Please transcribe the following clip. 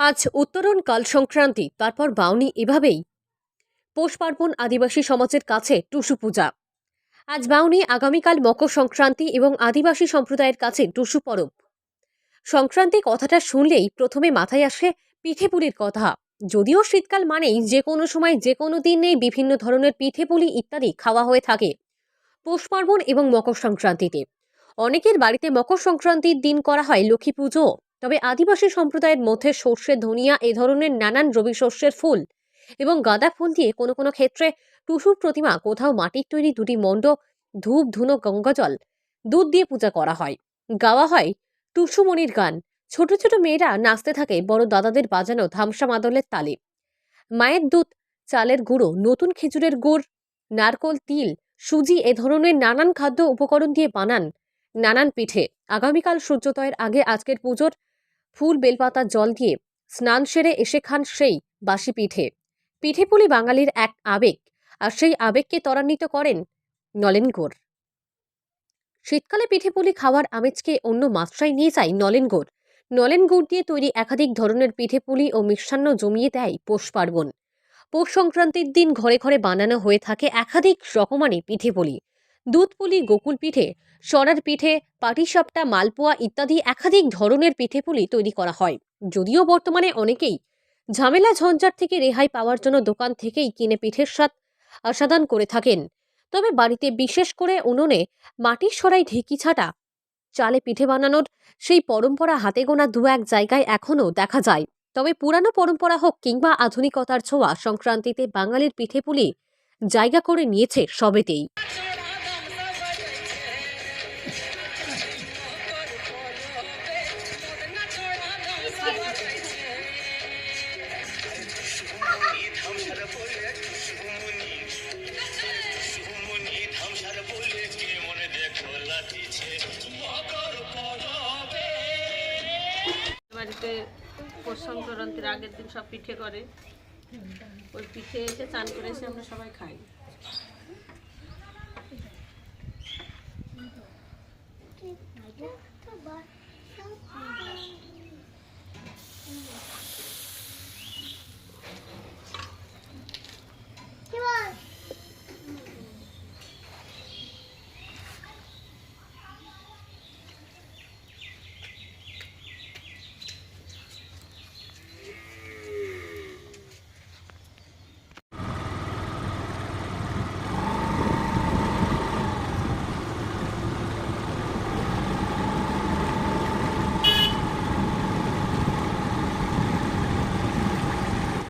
আজ উত্তরণ কাল সংক্রান্তি, তারপর বাউনি এভাবেই। পৌষ পার্বণ আদিবাসী সমাজের কাছে টুসু পূজা। আজ বাউনি আগামীকাল মকর সংক্রান্তি এবং আদিবাসী সম্প্রদায়ের কাছে টুসু পরব। সংক্রান্তি কথাটা শুনলেই প্রথমে মাথায় আসে পিঠেপুলির কথা। যদিও শীতকাল মানেই যে কোনো সময় যে কোনো দিনেই বিভিন্ন ধরনের পিঠেপুলি ইত্যাদি খাওয়া হয়ে থাকে পৌষ পার্বণ এবং মকর সংক্রান্তিতে। অনেকের বাড়িতে মকর সংক্রান্তির দিন করা হয় লক্ষ্মী পুজো। তবে আদিবাসী সম্প্রদায়ের মধ্যে সর্ষে, ধনিয়া এ ধরনের নানান রবি শস্যের ফুল এবং গাঁদা ফুল দিয়ে কোনো কোনো ক্ষেত্রে টুসুর প্রতিমা, কোথাও মাটির তৈরি দুটি মণ্ড ধূপ, ধুনো গঙ্গাজল দুধ দিয়ে পূজা করা হয়। গাওয়া হয় টুসুমণির গান। ছোট ছোট মেয়েরা নাচতে থাকে, বড় দাদাদের বাজানো ধামসা মাদলের তালে। মায়ের দুধ, চালের গুঁড়ো, নতুন খেজুরের গুড়, নারকল, তিল, সুজি এ ধরনের নানান খাদ্য উপকরণ দিয়ে বানান নানান পিঠে। আগামীকাল সূর্যোদয়ের আগে আজকের পুজোর ফুল বেলপাতার জল দিয়ে স্নান সেরে এসে খান সেই বাসি পিঠে। পিঠেপুলি বাঙালির এক আবেগ, আর সেই আবেগকে ত্বরান্বিত করেন নলেন গুড় শীতকালে পিঠেপুলি খাওয়ার আমেজকে অন্য মাত্রায় নিয়ে যায় নলেন গুড় নলেন গুড় দিয়ে তৈরি একাধিক ধরনের পিঠেপুলি ও মিষ্টান্ন জমিয়ে দেয় পৌষ পার্বণ। পৌষ সংক্রান্তির দিন ঘরে ঘরে বানানো হয়ে থাকে একাধিক রকমারি পিঠেপুলি দুধ পুলি, গোকুল পিঠে, সরার পিঠে, পাটিসাপটা, মালপোয়া ইত্যাদি একাধিক ধরনের পিঠেপুলি তৈরি করা হয়। যদিও বর্তমানে অনেকেই ঝামেলা ঝঞ্ঝাট থেকে রেহাই পাওয়ার জন্য দোকান থেকেই কিনে পিঠের স্বাদ আস্বাদন করে থাকেন। তবে বাড়িতে বিশেষ করে উনুনে মাটির সরাই ঢেকি ছাটা, চালে পিঠে বানানোর সেই পরম্পরা হাতে গোনা দু এক জায়গায় এখনও দেখা যায়। তবে পুরানো পরম্পরা হোক কিংবা আধুনিকতার ছোঁয়া সংক্রান্তিতে বাঙালির পিঠেপুলি জায়গা করে নিয়েছে সবেতেই। বাড়িতে পৌষ সংক্রান্তির আগের দিন সব পিঠে করে। ওই পিঠে এসে চান করে এসে আমরা সবাই খাই।